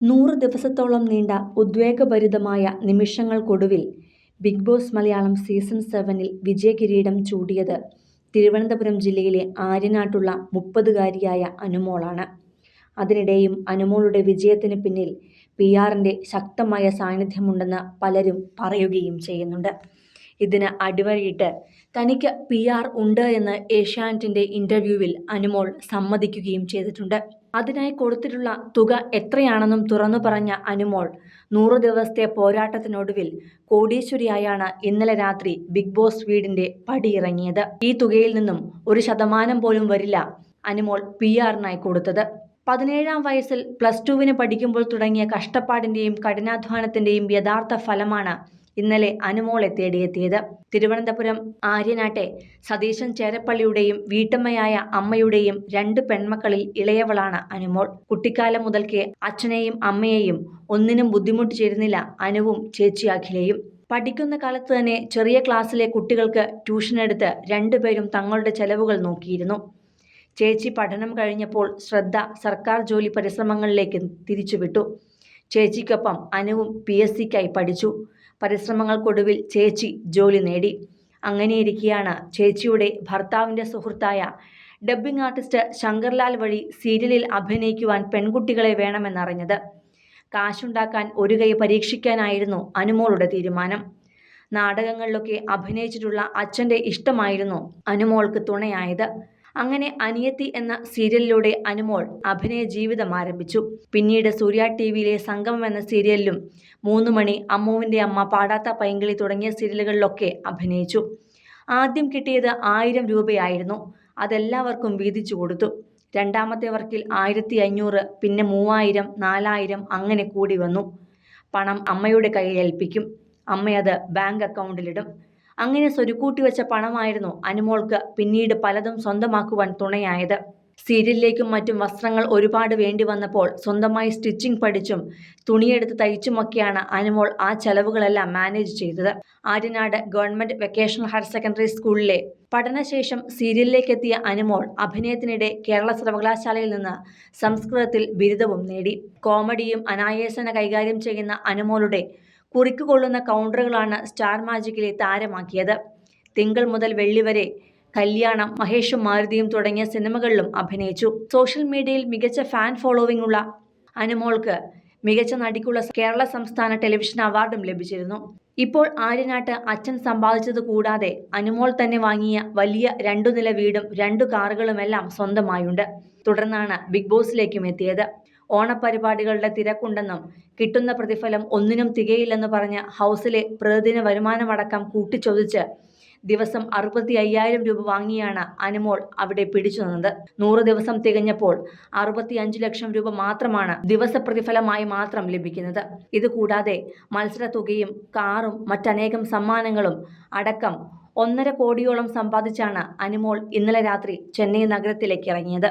നൂറ് ദിവസത്തോളം നീണ്ട ഉദ്വേഗഭരിതമായ നിമിഷങ്ങൾക്കൊടുവിൽ ബിഗ് ബോസ് മലയാളം സീസൺ സെവനിൽ വിജയകിരീടം ചൂടിയത് തിരുവനന്തപുരം ജില്ലയിലെ ആര്യനാട്ടുള്ള മുപ്പതുകാരിയായ അനുമോളാണ്. അതിനിടെയും അനുമോളുടെ വിജയത്തിന് പിന്നിൽ പി ആറിന്റെ ശക്തമായ സാന്നിധ്യമുണ്ടെന്ന് പലരും പറയുകയും ചെയ്യുന്നുണ്ട്. ഇതിന് അടിവരയിട്ട്. തനിക്ക് പി ആർ ഉണ്ട് എന്ന് ഏഷ്യാനെറ്റിന്റെ ഇന്റർവ്യൂവിൽ അനുമോൾ സമ്മതിക്കുകയും ചെയ്തിട്ടുണ്ട്. അതിനായി കൊടുത്തിട്ടുള്ള തുക എത്രയാണെന്നും തുറന്നു പറഞ്ഞ അനുമോൾ നൂറു ദിവസത്തെ പോരാട്ടത്തിനൊടുവിൽ കോടീശ്വരിയായാണ് ഇന്നലെ രാത്രി ബിഗ് ബോസ് വീടിന്റെ പടിയിറങ്ങിയത്. ഈ തുകയിൽ നിന്നും ഒരു ശതമാനം പോലും വരില്ല അനുമോൾ പി ആറിനായി കൊടുത്തത്. പതിനേഴാം വയസ്സിൽ പ്ലസ് ടുവിന് പഠിക്കുമ്പോൾ തുടങ്ങിയ കഷ്ടപ്പാടിന്റെയും കഠിനാധ്വാനത്തിന്റെയും യഥാർത്ഥ ഫലമാണ് ഇന്നലെ അനുമോളെ തേടിയെത്തിയത്. തിരുവനന്തപുരം ആര്യനാട്ടെ സതീശൻ ചേരപ്പള്ളിയുടെയും വീട്ടമ്മയായ അമ്മയുടെയും രണ്ട് പെൺമക്കളിൽ ഇളയവളാണ് അനുമോൾ. കുട്ടിക്കാലം മുതൽക്കേ അച്ഛനെയും അമ്മയെയും ഒന്നിനും ബുദ്ധിമുട്ട് ചേരുന്നില്ല അനുവും ചേച്ചി അഖിലയും. പഠിക്കുന്ന കാലത്ത് തന്നെ ചെറിയ ക്ലാസ്സിലെ കുട്ടികൾക്ക് ട്യൂഷൻ എടുത്ത് രണ്ടുപേരും തങ്ങളുടെ ചെലവുകൾ നോക്കിയിരുന്നു. ചേച്ചി പഠനം കഴിഞ്ഞപ്പോൾ ശ്രദ്ധ സർക്കാർ ജോലി പരിശ്രമങ്ങളിലേക്ക് തിരിച്ചുവിട്ടു. ചേച്ചിക്കൊപ്പം അനുവും പി എസ് സിക്കായി പഠിച്ചു. പരിശ്രമങ്ങൾക്കൊടുവിൽ ചേച്ചി ജോലി നേടി. അങ്ങനെയിരിക്കെയാണ് ചേച്ചിയുടെ ഭർത്താവിന്റെ സുഹൃത്തായ ഡബ്ബിംഗ് ആർട്ടിസ്റ്റ് ശങ്കർലാൽ വഴി സീരിയലിൽ അഭിനയിക്കുവാൻ പെൺകുട്ടികളെ വേണമെന്നറിഞ്ഞത്. കാശുണ്ടാക്കാൻ ഒരു കൈ പരീക്ഷിക്കാനായിരുന്നു അനുമോളുടെ തീരുമാനം. നാടകങ്ങളിലൊക്കെ അഭിനയിച്ചിട്ടുള്ള അച്ഛന്റെ ഇഷ്ടമായിരുന്നു അനുമോൾക്ക് തുണയായത്. അങ്ങനെ അനിയത്തി എന്ന സീരിയലിലൂടെ അനുമോൾ അഭിനയ ജീവിതം ആരംഭിച്ചു. പിന്നീട് സൂര്യ ടി വിയിലെ സംഗമം എന്ന സീരിയലിലും മൂന്ന് മണി അമ്മുവിന്റെ അമ്മ പാടാത്ത പൈങ്കിളി തുടങ്ങിയ സീരിയലുകളിലൊക്കെ അഭിനയിച്ചു. ആദ്യം കിട്ടിയത് ആയിരം രൂപയായിരുന്നു. അതെല്ലാവർക്കും വീതിച്ചു കൊടുത്തു. രണ്ടാമത്തെ വർക്കിൽ ആയിരത്തി അഞ്ഞൂറ് പിന്നെ മൂവായിരം നാലായിരം അങ്ങനെ കൂടി വന്നു. പണം അമ്മയുടെ കയ്യിൽ ഏൽപ്പിക്കും. അമ്മയത് ബാങ്ക് അക്കൗണ്ടിലിടും. അങ്ങനെ സ്വരുക്കൂട്ടി വെച്ച പണമായിരുന്നു അനുമോൾക്ക് പിന്നീട് പലതും സ്വന്തമാക്കുവാൻ തുണയായത്. സീരിയലിലേക്കും മറ്റും വസ്ത്രങ്ങൾ ഒരുപാട് വേണ്ടി വന്നപ്പോൾ സ്വന്തമായി സ്റ്റിച്ചിങ് പഠിച്ചും തുണിയെടുത്ത് തയ്ച്ചുമൊക്കെയാണ് അനുമോൾ ആ ചെലവുകളെല്ലാം മാനേജ് ചെയ്തത്. Aryanad government vocational higher secondary സ്കൂളിലെ പഠനശേഷം സീരിയലിലേക്കെത്തിയ അനുമോൾ അഭിനയത്തിനിടെ കേരള സർവകലാശാലയിൽ നിന്ന് സംസ്കൃതത്തിൽ ബിരുദവും നേടി. കോമഡിയും അനായാസന കൈകാര്യം ചെയ്യുന്ന അനുമോളുടെ കുറിക്കുകൊള്ളുന്ന കൗണ്ടറുകളാണ് സ്റ്റാർ മാജിക്കിലെ താരമാക്കിയത്. തിങ്കൾ മുതൽ വെള്ളി വരെ കല്യാണം മഹേഷും മാരുതിയും തുടങ്ങിയ സിനിമകളിലും അഭിനയിച്ചു. സോഷ്യൽ മീഡിയയിൽ മികച്ച ഫാൻ ഫോളോവിംഗ് ഉള്ള അനുമോൾക്ക് മികച്ച നടിക്കുള്ള കേരള സംസ്ഥാന ടെലിവിഷൻ അവാർഡും ലഭിച്ചിരുന്നു. ഇപ്പോൾ ആര്യനാട്ട് അച്ഛൻ സമ്പാദിച്ചത് കൂടാതെ അനുമോൾ തന്നെ വാങ്ങിയ വലിയ രണ്ടു നില വീടും രണ്ടു കാറുകളുമെല്ലാം സ്വന്തമായുണ്ട്. തുടർന്നാണ് ബിഗ് ബോസിലേക്കും എത്തിയത്. ഓണപരിപാടികളുടെ തിരക്കുണ്ടെന്നും കിട്ടുന്ന പ്രതിഫലം ഒന്നിനും തികയില്ലെന്ന് പറഞ്ഞ് ഹൗസിലെ പ്രതിദിന വരുമാനമടക്കം കൂട്ടിച്ചൊതിച്ച് ദിവസം അറുപത്തി അയ്യായിരം രൂപ വാങ്ങിയാണ് അനുമോൾ അവിടെ പിടിച്ചു നിന്നത്. നൂറ് ദിവസം തികഞ്ഞപ്പോൾ അറുപത്തി അഞ്ച് ലക്ഷം രൂപ മാത്രമാണ് ദിവസ പ്രതിഫലമായി മാത്രം ലഭിക്കുന്നത്. ഇതുകൂടാതെ കൂടാതെ മത്സര തുകയും കാറും മറ്റനേകം സമ്മാനങ്ങളും അടക്കം ഒന്നര കോടിയോളം സമ്പാദിച്ചാണ് അനുമോൾ ഇന്നലെ രാത്രി ചെന്നൈ നഗരത്തിലേക്ക് ഇറങ്ങിയത്.